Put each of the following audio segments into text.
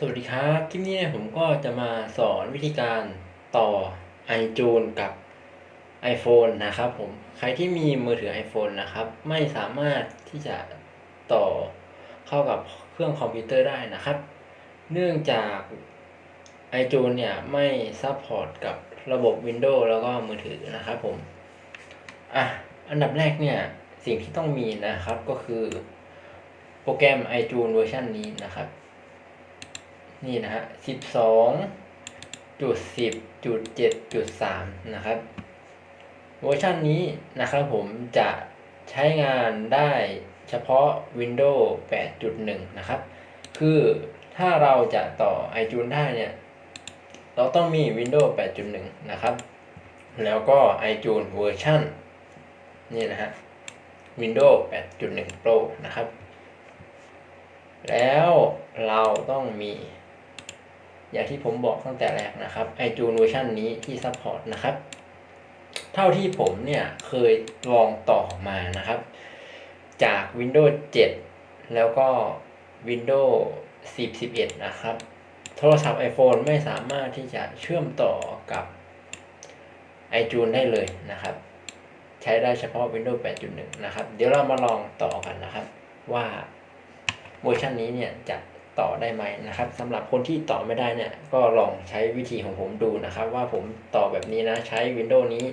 สวัสดีครับ คลิปนี้เนี่ยผมก็จะมาสอนวิธีการต่อ iTunes กับ iPhone นะครับผม ใครที่มีมือถือ iPhone นะครับ ไม่สามารถที่จะต่อเข้ากับเครื่องคอมพิวเตอร์ได้นะครับ เนื่องจาก iTunes เนี่ยไม่ซัพพอร์ตกับระบบ Windows แล้วก็มือถือนะครับผม อะ อันดับแรกเนี่ยสิ่งที่ต้องมีนะครับก็คือโปรแกรม iTunes เวอร์ชันนี้นะครับ นี่นะฮะสิบสองจุดสิบจุดเจ็ดจุดสามนะครับเวอร์ชันนี้นะครับผมจะใช้งานได้เฉพาะ Windows 8.1 นะครับ คือถ้าเราจะต่อ iTunes ได้เนี่ย เราต้องมี Windows 8.1 นะครับ แล้วก็ iTunes เวอร์ชันนี่นะฮะ Windows 8.1 Pro นะครับ แล้วเราต้องมี อย่างที่ผมบอกตั้งแต่แรกนะครับ iTunes เวอร์ชันนี้ที่ซัพพอร์ตนะครับ เท่าที่ผมเนี่ยเคยลองต่อมานะครับ จาก Windows 7 แล้วก็ Windows 10 11 นะครับ โทรศัพท์ iPhone ไม่สามารถที่จะเชื่อมต่อกับ iTunes ได้เลยนะครับ ใช้ได้เฉพาะ Windows 8.1 นะครับ เดี๋ยวเรามาลองต่อกันนะครับ ว่าเวอร์ชันนี้เนี่ยจะ ต่อได้ไหมนะครับสำหรับคนที่ต่อไม่ได้เนี่ยก็ลองใช้วิธีของผมดูนะครับ ว่าผมต่อแบบนี้นะใช้ Windows นี้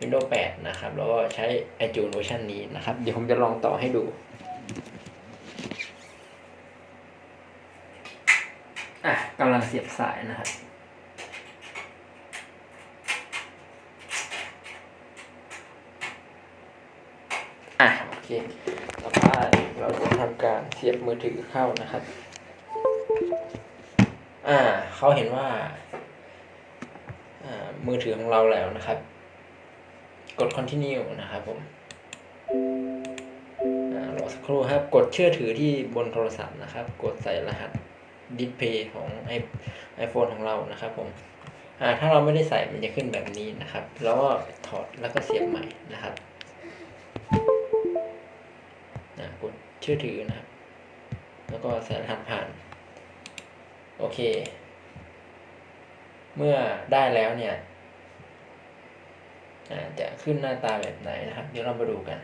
Windows 8 นะครับแล้วก็ใช้ iTunes เวอร์ชันนี้นะครับ เดี๋ยวผมจะลองต่อให้ดูอะกำลังเสียบสายนะครับอะโอเคต่อไปเราจะทำการเสียบมือถือเข้านะครับ อ่าเขาเห็นว่าอมือถือของเราแล้วนะครับ กด continue นะครับผมรอสักครู่ครับ กดเชื่อถือที่บนโทรศัพท์นะครับ กดใส่รหัสดิสเพย์ของไอไอโฟนของเรานะครับผมอ่าถ้าเราไม่ได้ใส่มันจะขึ้นแบบนี้นะครับ แล้วก็ถอดแล้วก็เสียบใหม่นะครับกดเชื่อถือนะครับ แล้วก็ใส่รหัสผ่าน โอเค เมื่อได้แล้วเนี่ยจะขึ้นหน้าตาแบบไหนนะครับ เดี๋ยวเรามาดูกัน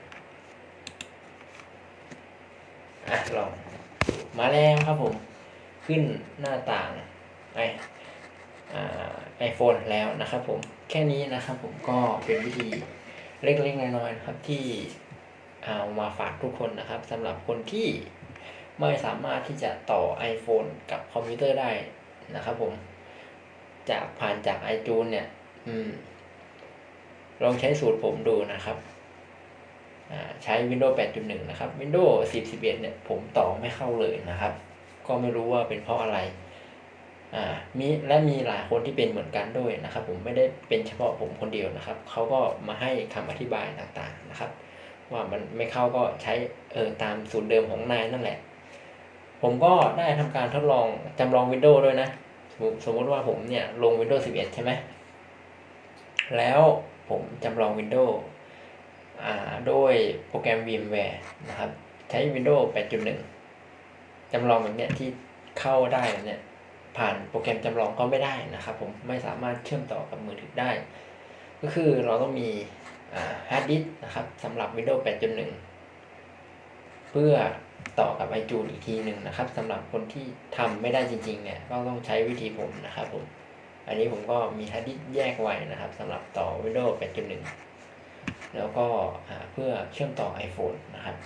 อะลองมาแล้วครับผมขึ้นหน้าต่างไอไอโฟนแล้วนะครับผมแค่นี้นะครับผมก็เป็นวิธีเล็กๆน้อยๆนะครับที่เอามาฝากทุกคนนะครับสำหรับคนที่ ไม่สามารถที่จะต่อ iPhone กับคอมพิวเตอร์ได้นะครับผม จากผ่านจาก iTunes เนี่ย อืม ลองใช้สูตรผมดูนะครับใช้ Windows 8.1 นะครับ Windows 10 11 เนี่ย ผมต่อไม่เข้าเลยนะครับ ก็ไม่รู้ว่าเป็นเพราะอะไร อ่า มีและมีหลายคนที่เป็นเหมือนกันด้วยนะครับ ผมไม่ได้เป็นเฉพาะผมคนเดียวนะครับ เขาก็มาให้คำอธิบายต่างๆนะครับ ว่ามันไม่เข้าก็ใช้เออตามสูตรเดิมของนายนั่นแหละ ผมก็ได้ทำการทดลองจำลอง Windows ด้วยนะ สมมติว่าผมเนี่ยลง Windows 11 ใช่ไหม แล้วผมจำลอง Windows อ่าโดยโปรแกรม VMware นะครับ ใช้ Windows 8.1 จำลองแบบเนี้ยที่เข้าได้แบบเนี้ยผ่านโปรแกรมจำลองก็ไม่ได้นะครับ ผมไม่สามารถเชื่อมต่อกับมือถือได้ ก็คือเราต้องมีฮาร์ดดิสก์นะครับสำหรับ Windows 8.1 เพื่อ ต่อกับไอจูนอีกทีหนึ่งนะครับสำหรับคนที่ทำไม่ได้จริงๆเนี่ยก็ต้องใช้วิธีผมนะครับผมอันนี้ผมก็มีฮาร์ดดิสก์แยกไว้นะครับสำหรับต่อ Windows 8.1 แล้วก็เพื่อเชื่อมต่อ iPhone นะครับ